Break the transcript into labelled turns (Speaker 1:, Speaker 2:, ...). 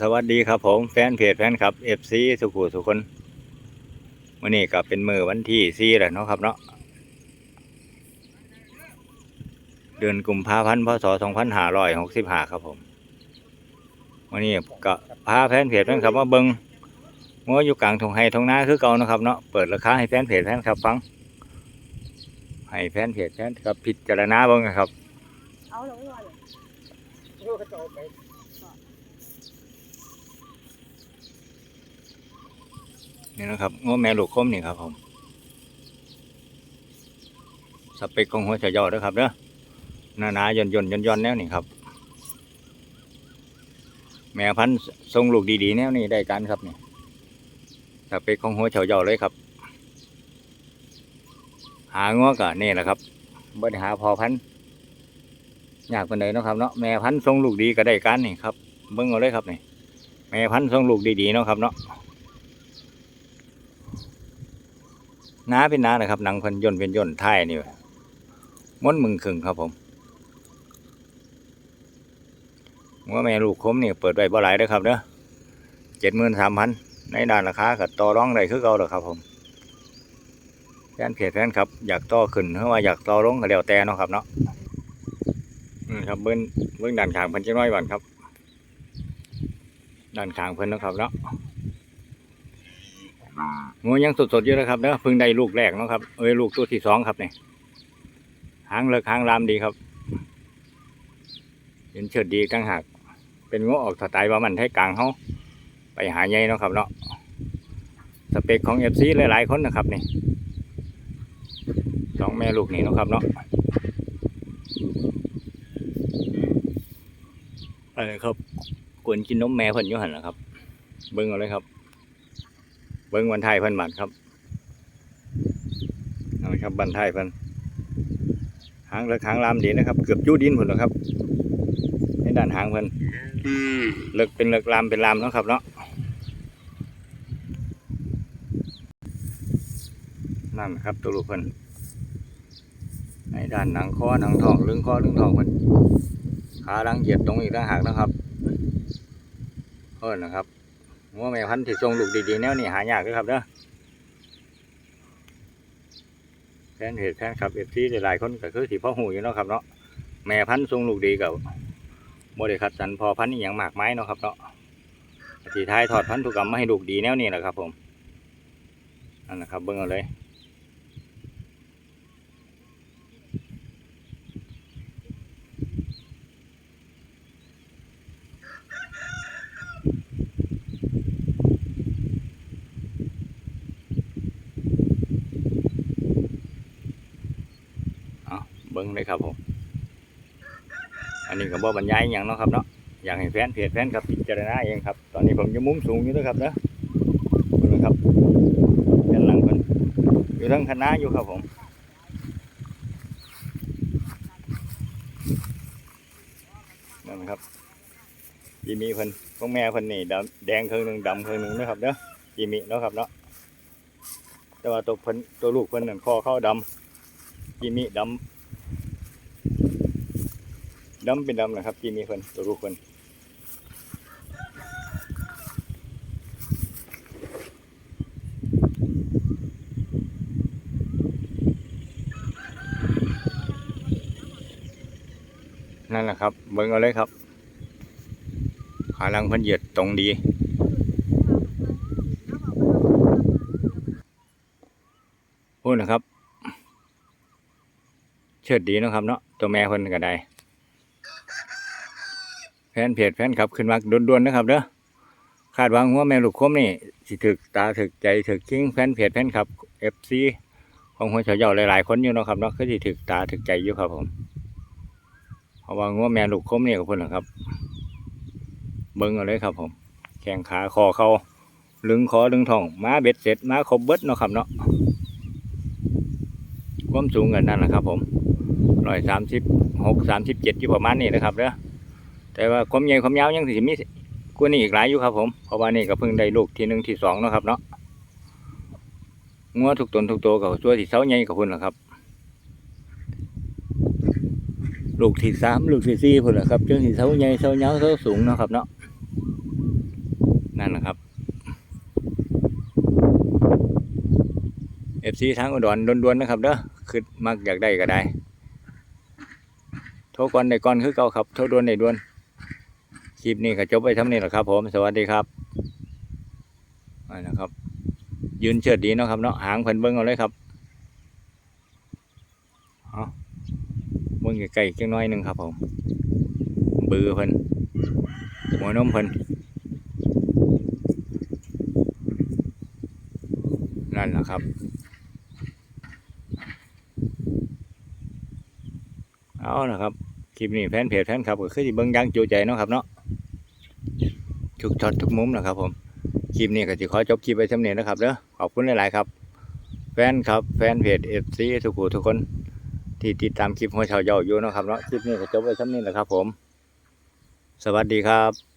Speaker 1: สวัสดีครับผมแฟนเพจแฟนคลับเอฟซีสุขุสุคนวันนี้ก็เป็นมือวันที่สี่แล้วเนาะครับเนาะเดือนกุมภาพันธ์พศสองพันห้าร้อยหกสิบห้าครับผมวันนี้ก็พาแฟนเพจแฟนคลับมาเบิงงัวอยู่กลางทงไฮทงนาคือเก่านะครับเนาะเปิดราคาให้แฟนเพจแฟนคลับฟัง ให้แฟนเพจแฟนคลับพิจารณาเบิงนะครับ
Speaker 2: เอาลงก่อน
Speaker 3: ดูกระจกไป
Speaker 1: นี่นะครับง้อแม่ลูกคมนี่ครับผมสเปคของหัวเฉยอดนะครับเด้อหนาหนาๆย่อนย่นย่นย่นๆแนวนี่ครับ แม่พันธุ์ทรงลูกดีๆแนวนี้ได้กันครับนี่สเปคของหัวเฉยอดเลยครับ หาง้อกะนี่แหละครับบ่ได้หาพอพันธุ์ยากปานใดเนะครับเนาะแม่พันธุ์ทรงลูกดีก็ได้กันนี่ครับเบิ่งเอาเลยครับนี่แม่พันธุ์ทรงลูกดีๆเนาะครับเนาะ น้าเป็นน้านะครับหนังพันย่นเป็นย่นท้ายนี่ม้วนมึงขึงครับผมว่าแม่ลูกคมนี่เปิดไว้บ่หลายเด้อครับเด้อเจ็ดหมื่นสามพันในด้านราคากับต่อร้องได้คือเก่าเด้อครับผมแฟนเพจแฟนครับ อยากต่อขึ้นเพราะว่าอยากต่อลงก็แล้วแต่เนาะครับเนาะอืมครับเบิ้งเบิ้งด้านขางเพิ่นจังน้อยก่อนครับด้านขางเพิ่นนะครับเนาะ งูยังสดๆอยู่นะครับเนาะเพิ่งได้ลูกแรกเนาะครับเอ้ยลูกตัวที่สองครับเนี่ยหางเลิกหางลามดีครับเห็นเฉิดดีตั้งหากเป็นงูออกสไตล์ว่ามันให้กลางเขาไปหาใหญ่เนาะครับเนาะสเปคของเอฟซีหลายๆคนนะครับนี่สองแม่ลูกนี่เนาะครับเนาะอะไรครับกวนกินนมแม่เพิ่นอยู่หันนะครับ เบิ่งเอาเลยครับ เบิ้งวันไทยเพิ่นบัดครับเอาละครับบันไทยเพิ่นหางเลิกหางลามดีนะครับ เกือบจู้ดินพุ่นแล้วครับในด้านหางเพิ่นเลิกเป็นเลิกลามเป็นลามเนาะครับเนาะนั่นครับตัวลูกเพิ่นในด้านหนังคอหนังทองลึงคอลึงทองเพิ่นขาลังเหยียดตรงอีกต่างหากนะครับเพิ่นนะครับ งัวแม่พันธุ์ที่ทรงลูกดีๆแนวนี่หายากเลยครับเนาะแฟนเพจแฟนคลับเอฟซีหลายๆคนก็คือที่พ่อหูอยู่เนาะครับเนาะแม่พันธุ์ทรงลูกดีกับโมเดลคัดสันพอพันธุ์อย่างหมากไม้เนาะครับเนาะสีท้ายถอดพันธุกรรมมาให้ลูกดีแนวนี่แหละครับ ผมนั่นนะครับเบิ่งเอาเลย เบิ่งเลยครับผม อันนี้ก็บ่บรรยายอย่างเนาะครับเนาะอยากให้แฟนเพจแฟนครับพิจารณาเองครับ ตอนนี้ผมอยู่มุมสูงอยู่นะครับเนาะนะครับด้านหลังเพิ่นอยู่ทั้งคณะอยู่ครับผมนั่นครับยีมีเพิ่นพวกแม่เพิ่นนี่ดำแดงครึ่งหนึ่งดำครึ่งหนึ่งนะครับเนาะยีมีเนาะครับเนาะแต่ว่าตัวเพิ่นตัวลูกเพิ่นนั่นคอเข้าดำยีมีดำ ดำเป็นดำนะครับที่มีคนตัวลูกคนนั่นแหละครับเบิ้งเอาเลยครับขาลังพันเหยียดตรงดีพูดนะครับ เชิดดีนะครับเนาะตัวแม่เพิ่นก็ได้ ฟนเพจแฟนครับขึ้นมาด่วนๆนะครับเด้อคาดหวังว่าแม่ลูกคมนี่สิถึกตาถึกใจถึกจริงแฟนเพจแฟนครับเอฟซีของหัวเฉยเยาหลายๆคนอยู่เนาะครับเนาะคือสิถึกตาถึกใจอยู่ครับผมเพราะว่างัวแม่ลูกคมนี่กับเพิ่นนะครับ เบิ่งเอาเลยครับ ผม แข้งขาคอเขาลึงคอลึงท้องมาเบ็ดเสร็จมาครบเบิดเนาะครับเนาะความสูงกันนั่นแหละครับ ผมร้อยสามสิบหกสามสิบเจ็ดอยู่ประมาณนี้นะครับเด้อ แต่ว่าความใหญ่ความยาวยังสิมีกว่านี้อีกหลายอยู่ครับ ผมเพราะว่านี่ก็เพิ่งได้ลูกที่หนึ่งที่สองเนาะครับเนาะงัวทุกตนทุกตัวกับตัวที่เสาใหญ่กับพุ่นะครับ ลูกที่สามลูกที่สี่พุ่นะครับจนที่เสาใหญ่เสาเงาวเสาสูงเนาะครับเนาะนั่นนะครับ FC ทางอุดรด่วนๆนะครับเด้อคือมักอยากได้ก็ได้โทรก่อนได้ก่อนคือเก่าครับโทรด่วนได้ด่วน คลิปนี้ก็จบไปเท่านี้แหละครับ ผมสวัสดีครับนั่นะครับ ยืนเชิดดีเนาะครับเนาะหางเพิ่นเบิ่งเอาเลยครับเอาเบิ่งไกลๆจังน้อยหนึ่งครับ ผมบือเพิ่นหัวนมเพิ่นนั่นแหละครับเอานะครับ คลิปนี้แฟนเพจแฟนครับก็คือที่เบิ่งยังจูใจเนาะครับเนาะ ทุกช็อตทุกมุมนะครับผมคลิปนี้ก็จะขอจบคลิปไปสำเนียนะครับเด้อขอบคุณหลาย ๆ ครับ แฟนครับ แฟนเพจเอฟซีทุกผู้ทุกคนที่ติดตามคลิปหัวชาวเยาอยู่นะครับเนาะคลิปนี้ก็จบไปสำเนียนะครับผม สวัสดีครับ